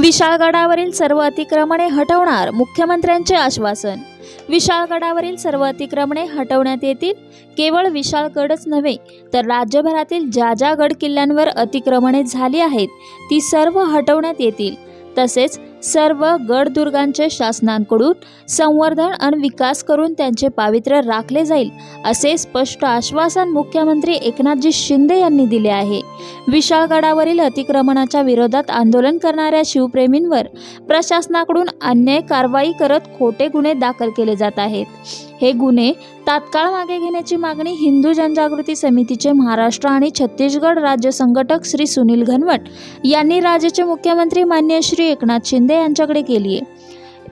विशाळगडावरील सर्व अतिक्रमणे हटवणार मुख्यमंत्र्यांचे आश्वासन. विशाळगडावरील सर्व अतिक्रमणे हटवण्यात येतील केवळ विशाळगडच नव्हे तर राज्यभरातील ज्या ज्या गड किल्ल्यांवर अतिक्रमणे झाली आहेत ती सर्व हटवण्यात येतील. तसेच सर्व गडदुर्गांचे शासनांकडून संवर्धन आणि विकास करून त्यांचे पावित्र्य राखले जाईल असे स्पष्ट आश्वासन मुख्यमंत्री एकनाथजी शिंदे यांनी दिले आहे. विशाळगडावरील अतिक्रमणाच्या विरोधात आंदोलन करणाऱ्या शिवप्रेमींवर प्रशासनाकडून अन्याय कारवाई करत खोटे गुन्हे दाखल केले जात आहेत. हे गुन्हे तात्काळ मागे घेण्याची मागणी हिंदू जनजागृती समितीचे महाराष्ट्र आणि छत्तीसगड राज्य संघटक श्री सुनील घनवट यांनी राज्याचे मुख्यमंत्री मान्य श्री एकनाथ शिंदे यांच्याकडे केली आहे.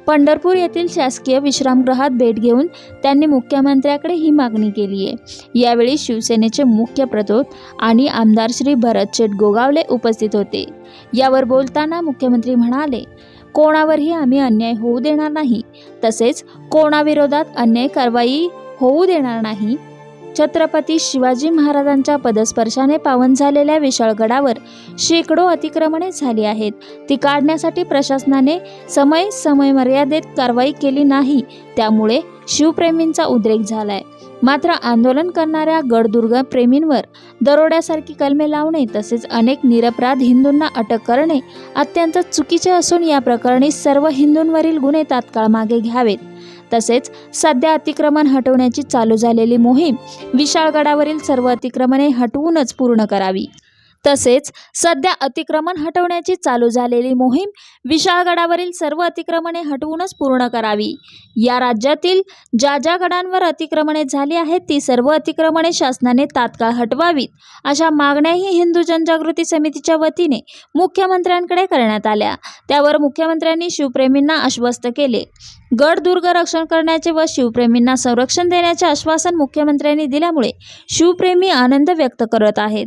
पंढरपूर येथील शासकीय विश्रामगृहात भेट घेऊन त्यांनी मुख्यमंत्र्याकडे ही मागणी केली आहे. यावेळी शिवसेनेचे मुख्य प्रतोद आणि आमदार श्री भरतशेठ गोगावले उपस्थित होते. यावर बोलताना मुख्यमंत्री म्हणाले कोणावरही आम्ही अन्याय होऊ देणार नाही. तसेच कोणाविरोधात अन्याय कारवाई होऊ देणार नाही. छत्रपती शिवाजी महाराजांच्या पदस्पर्शाने पावन झालेल्या विशाळगडावर शेकडो अतिक्रमणे झाली आहेत. ती काढण्यासाठी प्रशासनाने समय समय मर्यादेत कारवाई केली नाही. त्यामुळे शिवप्रेमींचा उद्रेक झालाय. मात्र आंदोलन करणाऱ्या गडदुर्ग प्रेमींवर दरोड्यासारखी कलमे लावणे तसेच अनेक निरपराध हिंदूंना अटक करणे अत्यंत चुकीचे असून या प्रकरणी सर्व हिंदूंवरील गुन्हे तात्काळ मागे घ्यावेत. तसेच सध्या अतिक्रमण हटवण्याची चालू झालेली मोहीम विशाळगडावरील सर्व अतिक्रमणे हटवूनच पूर्ण करावी. तसेच सध्या अतिक्रमण हटवण्याची चालू झालेली मोहीम विशाळगडावरील सर्व अतिक्रमणे हटवूनच पूर्ण करावी. या राज्यातील ज्या ज्या गडांवर अतिक्रमणे झाली आहेत ती सर्व अतिक्रमणे शासनाने तात्काळ हटवावीत अशा मागण्याही हिंदू जनजागृती समितीच्या वतीने मुख्यमंत्र्यांकडे करण्यात आल्या. त्यावर मुख्यमंत्र्यांनी शिवप्रेमींना आश्वस्त केले. गड दुर्ग रक्षण करण्याचे व शिवप्रेमींना संरक्षण देण्याचे आश्वासन मुख्यमंत्र्यांनी दिल्यामुळे शिवप्रेमी आनंद व्यक्त करत आहेत.